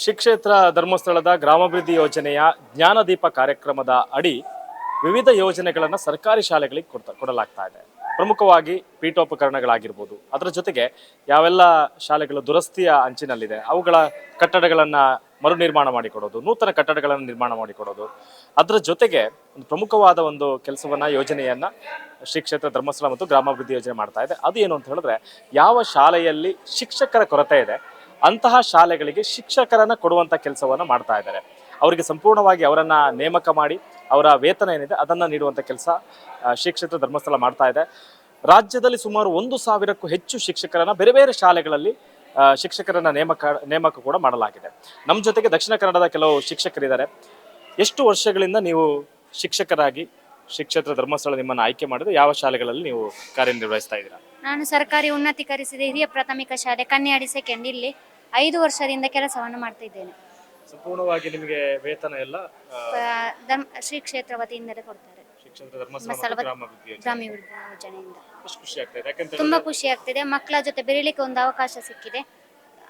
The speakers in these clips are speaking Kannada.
ಶ್ರೀ ಕ್ಷೇತ್ರ ಧರ್ಮಸ್ಥಳದ ಗ್ರಾಮಾಭಿವೃದ್ಧಿ ಯೋಜನೆಯ ಜ್ಞಾನದೀಪ ಕಾರ್ಯಕ್ರಮದ ಅಡಿ ವಿವಿಧ ಯೋಜನೆಗಳನ್ನು ಸರ್ಕಾರಿ ಶಾಲೆಗಳಿಗೆ ಕೊಡ್ತಾ, ಕೊಡಲಾಗ್ತಾ ಇದೆ. ಪ್ರಮುಖವಾಗಿ ಪೀಠೋಪಕರಣಗಳಾಗಿರ್ಬೋದು. ಅದರ ಜೊತೆಗೆ ಯಾವೆಲ್ಲ ಶಾಲೆಗಳು ದುರಸ್ತಿಯ ಅಂಚಿನಲ್ಲಿದೆ, ಅವುಗಳ ಕಟ್ಟಡಗಳನ್ನು ಮರು ನಿರ್ಮಾಣ ಮಾಡಿಕೊಡೋದು, ನೂತನ ಕಟ್ಟಡಗಳನ್ನು ನಿರ್ಮಾಣ ಮಾಡಿಕೊಡೋದು. ಅದರ ಜೊತೆಗೆ ಒಂದು ಪ್ರಮುಖವಾದ ಒಂದು ಕೆಲಸವನ್ನು, ಯೋಜನೆಯನ್ನು ಶ್ರೀ ಕ್ಷೇತ್ರ ಧರ್ಮಸ್ಥಳ ಮತ್ತು ಗ್ರಾಮಾಭಿವೃದ್ಧಿ ಯೋಜನೆ ಮಾಡ್ತಾ ಇದೆ. ಅದು ಏನು ಅಂತ ಹೇಳಿದ್ರೆ, ಯಾವ ಶಾಲೆಯಲ್ಲಿ ಶಿಕ್ಷಕರ ಕೊರತೆ ಇದೆ ಅಂತಹ ಶಾಲೆಗಳಿಗೆ ಶಿಕ್ಷಕರನ್ನ ಕೊಡುವಂತ ಕೆಲಸವನ್ನ ಮಾಡ್ತಾ ಇದ್ದಾರೆ. ಅವರಿಗೆ ಸಂಪೂರ್ಣವಾಗಿ ಅವರನ್ನ ನೇಮಕ ಮಾಡಿ, ಅವರ ವೇತನ ಏನಿದೆ ಅದನ್ನ ನೀಡುವಂತ ಕೆಲಸ ಶಿಕ್ಷಕ ಧರ್ಮಸ್ಥಳ ಮಾಡ್ತಾ ಇದೆ. ರಾಜ್ಯದಲ್ಲಿ ಸುಮಾರು ಒಂದು ಸಾವಿರಕ್ಕೂ ಹೆಚ್ಚು ಶಿಕ್ಷಕರನ್ನ ಬೇರೆ ಬೇರೆ ಶಾಲೆಗಳಲ್ಲಿ ಶಿಕ್ಷಕರನ್ನ ನೇಮಕ ನೇಮಕ ಕೂಡ ಮಾಡಲಾಗಿದೆ. ನಮ್ಮ ಜೊತೆಗೆ ದಕ್ಷಿಣ ಕನ್ನಡದ ಕೆಲವು ಶಿಕ್ಷಕರಿದ್ದಾರೆ. ಎಷ್ಟು ವರ್ಷಗಳಿಂದ ನೀವು ಶಿಕ್ಷಕರಾಗಿ ಶ್ರೀ ಕ್ಷೇತ್ರ ಧರ್ಮಸ್ಥಳ ನಿಮ್ಮನ್ನು ಆಯ್ಕೆ ಮಾಡಿದ್ರೆ ಯಾವ ಶಾಲೆಗಳಲ್ಲಿ ನೀವು ಕಾರ್ಯನಿರ್ವಹಿಸ್ತಾ ಇದ್ದೀರಾ? ನಾನು ಸರ್ಕಾರಿ ಉನ್ನತೀಕರಿಸಿದ ಹಿರಿಯ ಪ್ರಾಥಮಿಕ ಶಾಲೆ ಕನ್ಯಾಡಿ ಸೆಕೆಂಡ್ ಇಲ್ಲಿ ಐದು ವರ್ಷದಿಂದ ಕೆಲಸವನ್ನು ಮಾಡ್ತಾ ಇದ್ದೇನೆ. ಸಂಪೂರ್ಣವಾಗಿ ನಿಮಗೆ ವೇತನ ಎಲ್ಲ ಆ, ಪ- ಧರ್ಮ ಶ್ರೀ ಕ್ಷೇತ್ರ ವತಿಯಿಂದಲೇ ಕೊಡ್ತಾರೆ. ಶ್ರೀ ಕ್ಷೇತ್ರ ಧರ್ಮಸ್ಥಳ ಮತ್ತು ಮಸಾಲ- ಗ್ರಾಮಾಭಿವೃದ್ಧಿ ಯೋಜನೆ. ಗ್ರಾಮೀಣ ಯೋಜನೆಯಿಂದ. ಎಷ್ಟು ಖುಷಿ ಆಗ್ತಾ ಇದೆ. ಯಾಕಂತ ತುಂಬಾ ಹೇಳಿದ್ರೆ ಖುಷಿ ಆಗ್ತಿದೆ. ಮಕ್ಕಳ ಜೊತೆ ಬೆರೀಲಿಕ್ಕೆ ಒಂದು ಅವಕಾಶ ಸಿಕ್ಕಿದೆ.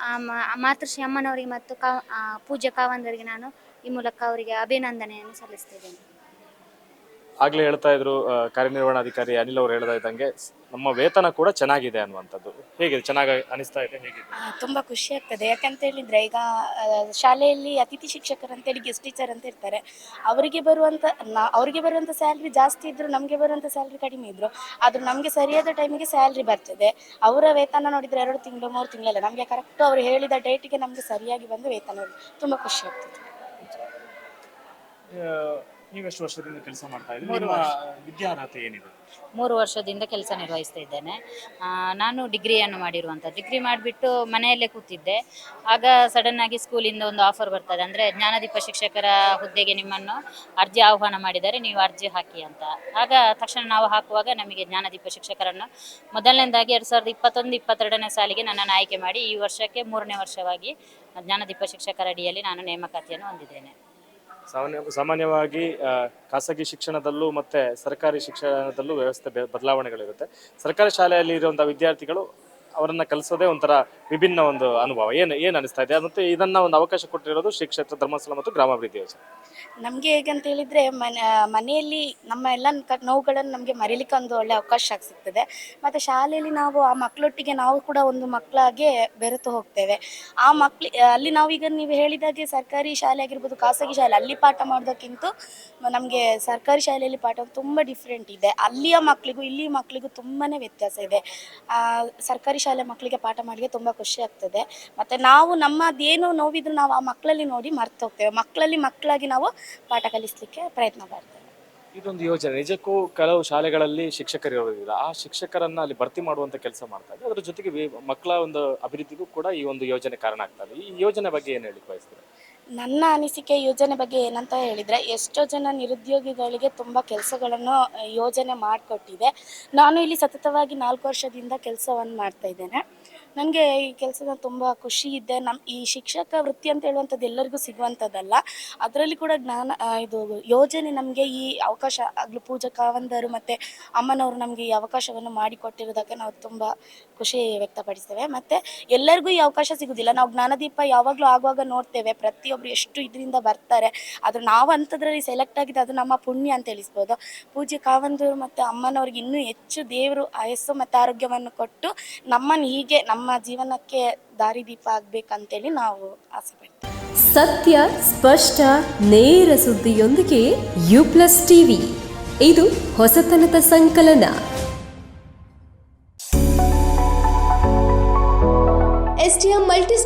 ಆ ಮ- ಮಾತೃಶ್ರೀ ಅಮ್ಮನವರಿಗೆ ಮತ್ತು ಕಾ ಆ, ಪೂಜ್ಯ ಕಾವಂದರಿಗೆ ನಾನು ಈ ಮೂಲಕ ಅವರಿಗೆ ಅಭಿನಂದನೆಯನ್ನು ಸಲ್ಲಿಸ್ತಿದ್ದೇನೆ ಆಗ್ಲೇ ಹೇಳ್ತಾ ಇದ್ರು ಆ, ಕಾರ್ಯನಿರ್ವಹಣಾಧಿಕಾರಿ ಅನಿಲ್ ಅವರು ಹೇಳ್ತಾ ಇದ್ದಂಗೆ ಸ್- ನಮ್ಮ ವೇತನ ಕೂಡ ಚೆನ್ನಾಗಿದೆ ಅನ್ನುವಂಥದ್ದು. ಹೇಗಿದೆ? ಚೆನ್ನಾಗಿ ಅನಿಸ್ತಾ ಇದೆ? ಹೇಗಿದೆ? ಆ, ತುಂಬಾ ಖುಷಿ ಆಗ್ತದೆ. ಯಾಕಂತ ಹೇಳಿದ್ರೆ ಈಗ ಆ, ಶಾಲೆಯಲ್ಲಿ ಅತಿಥಿ ಶಿಕ್ಷಕರು ಅಂತೇಳಿ ಗೆಸ್ಟ್ ಟೀಚರ್ ಅಂತ ಇರ್ತಾರೆ. ಅವರಿಗೆ ಬರುವಂತ ನಾ- ಅವರಿಗೆ ಬರುವಂತ ಸ್ಯಾಲ್ರಿ ಜಾಸ್ತಿ ಇದ್ರು ನಮಗೆ ಬರುವಂತ ಸ್ಯಾಲ್ರಿ ಕಡಿಮೆ ಇದ್ರು. ಆದ್ರೂ ನಮಗೆ ಸರಿಯಾದ ಟೈಮಿಗೆ ಸ್ಯಾಲ್ರಿ ಬರ್ತದೆ. ಅವರ ವೇತನ ನೋಡಿದ್ರೆ ಎರಡು ತಿಂಗಳು ಮೂರು ತಿಂಗಳಲ್ಲ ನಮಗೆ ಕರೆಕ್ಟ್ ಅವರು ಹೇಳಿದ ಡೇಟಿಗೆ ನಮಗೆ ಸರಿಯಾಗಿ ಬಂದು ವೇತನ. ತುಂಬಾ ಖುಷಿ ಆಗ್ತದೆ. ಆ, ನೀವು ಎಷ್ಟು ವರ್ಷದಿಂದ ಕೆಲಸ ಮಾಡ್ತಾ ಇದ್ದೀರಿ? ನಿಮ್ಮ ವಿದ್ಯಾರ್ಹತೆ ಏನಿದೆ? ಮೂರು ವರ್ಷದಿಂದ ಕೆಲಸ ನಿರ್ವಹಿಸ್ತಾ ಇದ್ದೇನೆ. ಆ, ನಾನು ಡಿಗ್ರಿಯನ್ನು ಮಾಡಿರುವಂಥ ಡಿಗ್ರಿ ಮಾಡಿಬಿಟ್ಟು ಮನೆಯಲ್ಲೇ ಕೂತಿದ್ದೆ. ಆಗ ಸಡನ್ ಆಗಿ ಸ್ಕೂಲಿಂದ ಒಂದು ಆಫರ್ ಬರ್ತದೆ. ಅಂದರೆ ಜ್ಞಾನದೀಪ ಶಿಕ್ಷಕರ ಹುದ್ದೆಗೆ ನಿಮ್ಮನ್ನು ಅರ್ಜಿ ಆಹ್ವಾನ ಮಾಡಿದರೆ ನೀವು ಅರ್ಜಿ ಹಾಕಿ ಅಂತ. ಆಗ ತಕ್ಷಣ ನಾವು ಹಾಕುವಾಗ ನಮಗೆ ಜ್ಞಾನದೀಪ ಶಿಕ್ಷಕರನ್ನು ಮೊದಲನೇದಾಗಿ ಎರಡು ಸಾವಿರದ ಇಪ್ಪತ್ತೊಂದು ಇಪ್ಪತ್ತೆರಡನೇ ಸಾಲಿಗೆ ನನ್ನನ್ನು ಆಯ್ಕೆ ಮಾಡಿ ಈ ವರ್ಷಕ್ಕೆ ಮೂರನೇ ವರ್ಷವಾಗಿ ಜ್ಞಾನದೀಪ ಶಿಕ್ಷಕರ ಅಡಿಯಲ್ಲಿ ನಾನು ನೇಮಕಾತಿಯನ್ನು ಹೊಂದಿದ್ದೇನೆ. ಸಾಮಾನ್ಯ ಸಾಮಾನ್ಯವಾಗಿ ಖಾಸಗಿ ಶಿಕ್ಷಣದಲ್ಲೂ ಮತ್ತೆ ಸರ್ಕಾರಿ ಶಿಕ್ಷಣದಲ್ಲೂ ವ್ಯವಸ್ಥೆ ಬದಲಾವಣೆಗಳಿರುತ್ತೆ. ಸರ್ಕಾರಿ ಶಾಲೆಯಲ್ಲಿ ಇರುವಂತಹ ವಿದ್ಯಾರ್ಥಿಗಳು ಅವರನ್ನ ಕಲಿಸೋದೇ ಒಂಥರ ವಿಭಿನ್ನ ಒಂದು ಅನುಭವ. ಏನು ಏನು ಅನಿಸ್ತಾ ಇದೆ? ಮತ್ತೆ ಇದನ್ನ ಒಂದು ಅವಕಾಶ ಕೊಟ್ಟಿರೋದು ಶ್ರೀ ಕ್ಷೇತ್ರ ಧರ್ಮಸ್ಥಳ ಮತ್ತು ಗ್ರಾಮಾಭಿವೃದ್ಧಿ ಯೋಜನೆ. ನಮಗೆ ಹೇಗಂತ ಹೇಳಿದ್ರೆ, ಮನೆ, ಮನೆಯಲ್ಲಿ ನಮ್ಮ ಎಲ್ಲ ನೋವುಗಳನ್ನು ನಮಗೆ ಮರೀಲಿಕ್ಕೆ ಒಂದು ಒಳ್ಳೆ ಅವಕಾಶ ಸಿಗ್ತದೆ. ಮತ್ತು ಶಾಲೆಯಲ್ಲಿ ನಾವು ಆ ಮಕ್ಕಳೊಟ್ಟಿಗೆ ನಾವು ಕೂಡ ಒಂದು ಮಕ್ಕಳಾಗೆ ಬೆರೆತು ಹೋಗ್ತೇವೆ. ಆ ಮಕ್ಳು, ಅಲ್ಲಿ ನಾವೀಗ ನೀವು ಹೇಳಿದಾಗೆ ಸರ್ಕಾರಿ ಶಾಲೆ ಆಗಿರ್ಬೋದು, ಖಾಸಗಿ ಶಾಲೆ, ಅಲ್ಲಿ ಪಾಠ ಮಾಡೋದಕ್ಕಿಂತ ನಮಗೆ ಸರ್ಕಾರಿ ಶಾಲೆಯಲ್ಲಿ ಪಾಠ ತುಂಬ ಡಿಫ್ರೆಂಟ್ ಇದೆ. ಅಲ್ಲಿಯ ಮಕ್ಕಳಿಗೂ ಇಲ್ಲಿ ಮಕ್ಕಳಿಗೂ ತುಂಬಾ ವ್ಯತ್ಯಾಸ ಇದೆ. ಸರ್ಕಾರಿ ಶಾಲೆ ಮಕ್ಕಳಿಗೆ ಪಾಠ ಮಾಡಲಿಕ್ಕೆ ತುಂಬ ಖುಷಿ ಆಗ್ತದೆ. ಮತ್ತು ನಾವು ನಮ್ಮದೇನು ನೋವಿದ್ರು ನಾವು ಆ ಮಕ್ಕಳಲ್ಲಿ ನೋಡಿ ಮರ್ತು ಹೋಗ್ತೇವೆ. ಮಕ್ಕಳಲ್ಲಿ ಮಕ್ಕಳಾಗಿ ನಾವು ಪಾಠ ಕಲಿಸಲಿಕ್ಕೆ ಪ್ರಯತ್ನ ಮಾಡ್ತೇವೆ ಇದೊಂದು ಯೋಜನೆ. ನಿಜಕ್ಕೂ ಕೆಲವು ಶಾಲೆಗಳಲ್ಲಿ ಶಿಕ್ಷಕರು ಇರೋದಿಲ್ಲ ಆ ಶಿಕ್ಷಕರನ್ನ ಅಲ್ಲಿ ಭರ್ತಿ ಮಾಡುವಂತ ಕೆಲಸ ಮಾಡ್ತಾ ಇದೆ. ಅದರ ಜೊತೆಗೆ ಮಕ್ಕಳ ಒಂದು ಅಭಿವೃದ್ಧಿಗೂ ಕೂಡ ಈ ಒಂದು ಯೋಜನೆ ಕಾರಣ ಆಗ್ತಾ ಇದೆ. ಈ ಯೋಜನೆ ಬಗ್ಗೆ ಏನು ಹೇಳಿ ಬಯಸ್ತೀರಾ? ನನ್ನ ಅನಿಸಿಕೆ ಯೋಜನೆ ಬಗ್ಗೆ ಏನಂತ ಹೇಳಿದರೆ, ಎಷ್ಟೋ ಜನ ನಿರುದ್ಯೋಗಿಗಳಿಗೆ ತುಂಬ ಕೆಲಸಗಳನ್ನು ಯೋಜನೆ ಮಾಡಿಕೊಟ್ಟಿದೆ. ನಾನು ಇಲ್ಲಿ ಸತತವಾಗಿ ನಾಲ್ಕು ವರ್ಷದಿಂದ ಕೆಲಸವನ್ನು ಮಾಡ್ತಾ ಇದ್ದೇನೆ. ನನಗೆ ಈ ಕೆಲಸದ ತುಂಬ ಖುಷಿ ಇದೆ. ನಮ್ಮ ಈ ಶಿಕ್ಷಕ ವೃತ್ತಿ ಅಂತ ಹೇಳುವಂಥದ್ದು ಎಲ್ಲರಿಗೂ ಸಿಗುವಂಥದ್ದಲ್ಲ. ಅದರಲ್ಲಿ ಕೂಡ ಜ್ಞಾನ ಇದು ಯೋಜನೆ ನಮಗೆ ಈ ಅವಕಾಶ ಆಗಲು, ಪೂಜಾ ಕಾವಂದರು ಮತ್ತು ಅಮ್ಮನವರು ನಮಗೆ ಈ ಅವಕಾಶವನ್ನು ಮಾಡಿಕೊಟ್ಟಿರೋದಕ್ಕೆ ನಾವು ತುಂಬ ಖುಷಿ ವ್ಯಕ್ತಪಡಿಸ್ತೇವೆ. ಮತ್ತು ಎಲ್ಲರಿಗೂ ಈ ಅವಕಾಶ ಸಿಗುವುದಿಲ್ಲ ನಾವು ಜ್ಞಾನದೀಪ ಯಾವಾಗಲೂ ಆಗುವಾಗ ನೋಡ್ತೇವೆ. ಪ್ರತಿಯೊಬ್ಬರು ಎಷ್ಟು ಇದರಿಂದ ಬರ್ತಾರೆ, ಆದರೆ ನಾವು ಅಂಥದ್ರಲ್ಲಿ ಸೆಲೆಕ್ಟ್ ಆಗಿದೆ ಅದು ನಮ್ಮ ಪುಣ್ಯ ಅಂತ ತಿಳಿಸ್ಬೋದು. ಪೂಜೆ ಕಾವಂದರು ಮತ್ತು ಅಮ್ಮನವ್ರಿಗೆ ಇನ್ನೂ ಹೆಚ್ಚು ದೇವರು, ಆಯಸ್ಸು ಮತ್ತು ಆರೋಗ್ಯವನ್ನು ಕೊಟ್ಟು ನಮ್ಮನ್ನು ಹೀಗೆ ನಮ್ಮ ಜೀವನಕ್ಕೆ ದಾರಿದೀಪ ಆಗ್ಬೇಕಂತೇಳಿ ನಾವು ಆಸೆ ಪಡ್ತೇವೆ. ಸತ್ಯ, ಸ್ಪಷ್ಟ, ನೇರ ಸುದ್ದಿಯೊಂದಿಗೆ ಯು ಪ್ಲಸ್ ಟಿವಿ. ಇದು ಹೊಸತನದ ಸಂಕಲನ.